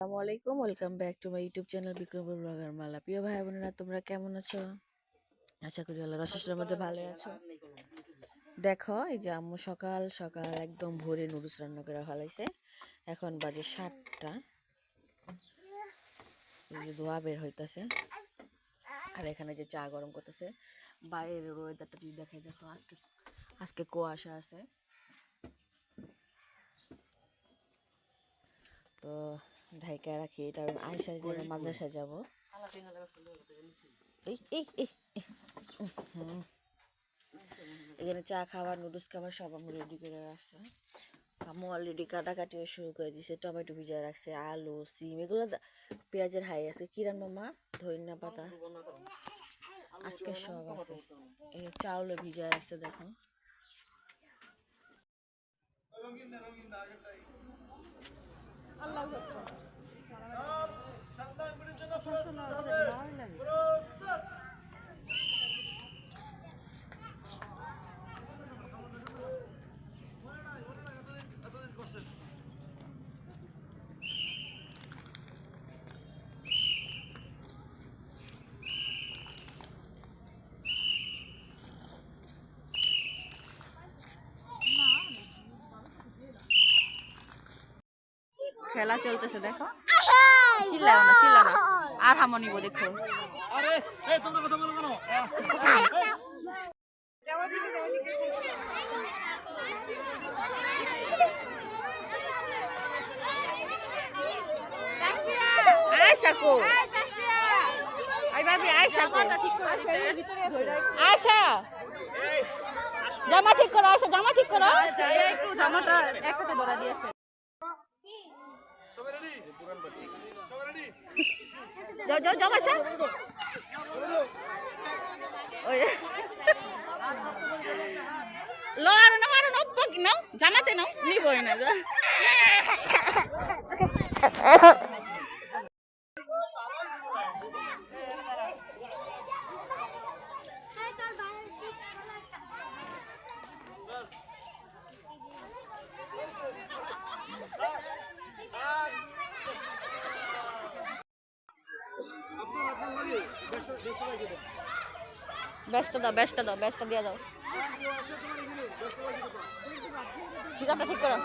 আসসালামু আলাইকুম। Welcome back to my YouTube channel Bikrampur blogger Mala. প্রিয় ভাই বোনেরা তোমরা কেমন আছো? আশা করি আল্লাহ রসের মধ্যে ভালো আছো। দেখো এই যে আম্মু সকাল সকাল একদম ভোরে নুডলস রান্না করে ফেলাইছে। এখন বাজে সাতটা। ধোয়া বের হইতাছে। আর এখানে যে চা গরম করতেছে। বাইরের ওয়েদারটা যদি দেখাই দেখো আজকে আজকে কুয়াশা আছে। তো ঢাইকা রাখি এটা আমি আয়সার জন্য মাদ্রাসায় যাব। এখানে চা খাবার নুডলস খাবার সব আমি রেডি করে রাখছে আম্মু অলরেডি কাটাকাটিও শুরু করে দিছে টমেটো ভিজা রাখছে আলু সিম এগুলো পেঁয়াজের হাই আছে কি রান্না মা ধনিয়া পাতা আজকে সব আছে চাউলও ভিজা রাখছে দেখো আল্লাহ আকবার। সন্তান জন্য প্রস্তুত হবে। খেলা চলতেছে দেখো। চিল্লাও না চিল্লাও না। আর হামো নিব দেখো আরে এই তোমরা কথা বলো কেন? আয়সা কো আই ভাবি আয়সা কো আয়সা জামা ঠিক করো আয়সা জামা ঠিক করো। জামাটা একসাথে ধরা দিয়েছে সবাই রেডি সবাই রেডি যাও যাও যাও ওই লো নাও আর নাও জামাতে নাও নিবই না ব্যস্ত দাও ব্যস্ত দাও ব্যস্ত দিয়ে দাও। ঠিক আছে ঠিক করো।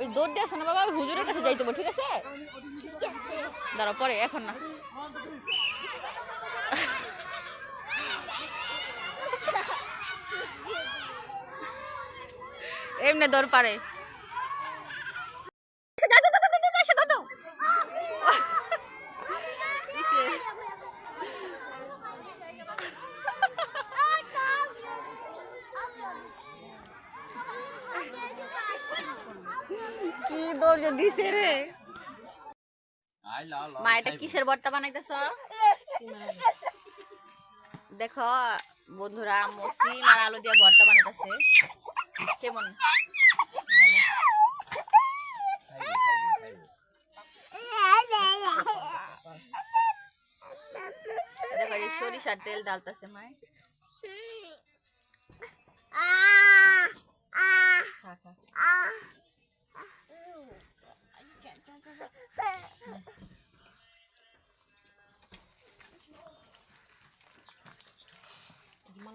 ওই দৌড় দিয়ে না বাবা? হুজুরের কাছে যাইতে হবে, ঠিক আছে? দাঁড়াও পরে এখন না। এমনি দৌড় পারে কি দৌড় দিছে রে। মা এটা কিসের ভর্তা বানাইতেছ? দেখো, বন্ধুরা মসি আর আলু দিয়ে ভর্তা বানাইতেছে। কেমন? দেখো সরিষার তেল ডালতেছে মায়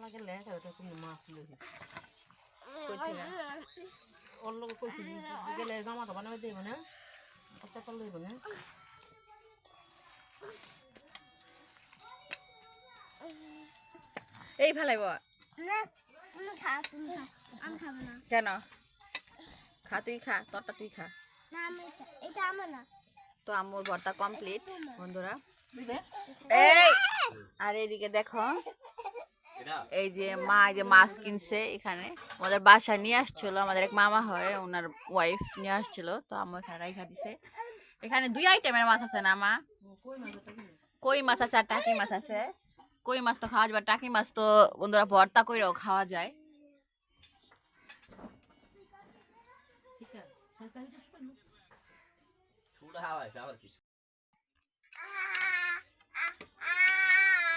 মালাকে লেখা ওটা কোনো মাছ ওর লোক কইছি গেলে বানাবে দেব না। আচ্ছা তো লইব না। এই ফেলাইব। আমি কেন? খা তুই খা তোরটা তুই খা। এটা আমার না। তো ভর্তা কমপ্লিট বন্ধুরা। এই আর এইদিকে দেখো এই যে মা এই যে মাছ কিনছে এখানে। আমাদের বাসা নিয়ে আসছিল আমাদের এক মামা হয় ওনার ওয়াইফ নিয়ে আসছিল তো আম্মু এখানে রাইখা দিছে। এখানে দুই আইটেমের মাছ আছে না মা? কই মাছ আছে আর টাকি মাছ আছে? কই মাছ তো খাওয়া যাবে? টাকি মাছ তো বন্ধুরা ভর্তা কইরাও খাওয়া যায়। ঠিক আছে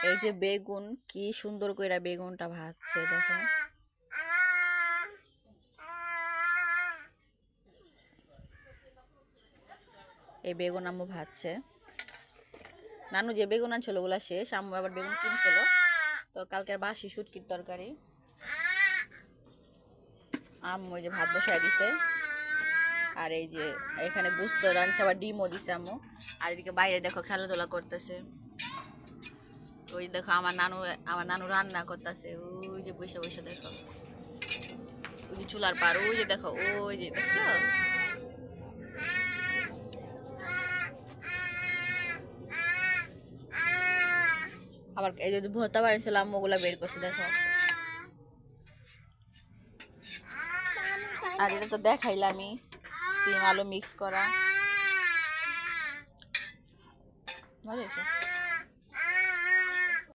এই যে বেগুন, কি সুন্দর করে বেগুনটা ভাজছে, দেখো। এই বেগুন আম্মু ভাজছে। নানু, যে বেগুন আনছিল, ওগুলা শেষ। আম্মু আবার বেগুন কিনছিল। তো কালকের বাসি শুটকির তরকারি। আম্মু যে ভাত বসাই দিছে। আর এই যে এখানে গুস্ত রানছে আবার ডিমও দিছে আম্মু। আর এদিকে বাইরে দেখো খেলাধুলা করতেছে। ওই দেখো আমার নানু আমার নানু রান্না করতেছে। ওই যে বসে বসে দেখো। ওই যে চুলার পার ওই যে দেখো, ওই যে দেখছ? আবার এই যদি ভর্তা বানিয়েছিল আম্মু ওগুলা বের করছে, দেখো। আর এটা তো দেখাইলামই সিম আলু মিক্স করা। মজা